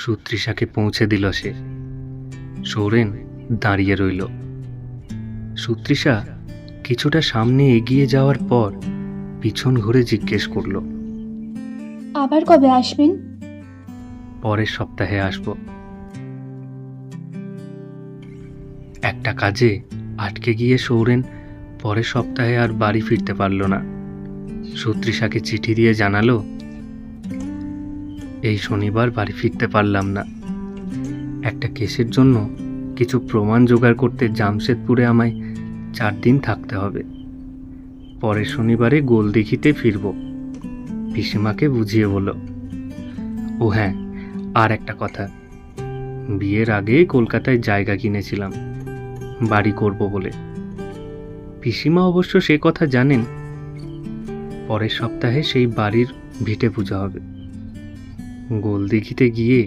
সুতৃষাকে পৌঁছে দিল সে। সৌরেন দাঁড়িয়ে রইল। সুতৃষা কিছুটা সামনে এগিয়ে যাওয়ার পর পিছন ঘুরে জিজ্ঞেস করল আবার কবে আসবেন? পরের সপ্তাহে আসব। একটা কাজে আটকে গিয়ে সৌরেন পরের সপ্তাহে আর বাড়ি ফিরতে পারল না। সুতৃষাকে চিঠি দিয়ে জানালো এই শনিবার বাড়ি ফিরতে পারলাম না। একটা কেসের জন্য কিছু প্রমাণ জোগাড় করতে জামশেদপুরে আমায় চার দিন থাকতে হবে। পরের শনিবারে গোলদিঘিতে ফিরব, পিসিমাকে বুঝিয়ে বলো। ও হ্যাঁ আর একটা কথা, বিয়ের আগে কলকাতায় জায়গা কিনেছিলাম, বাড়ি করব বলে। পিসিমা অবশ্য সে কথা জানেন, পরের সপ্তাহে সেই বাড়ির ভিটে পূজা হবে। গোলদিঘিতে গিয়ে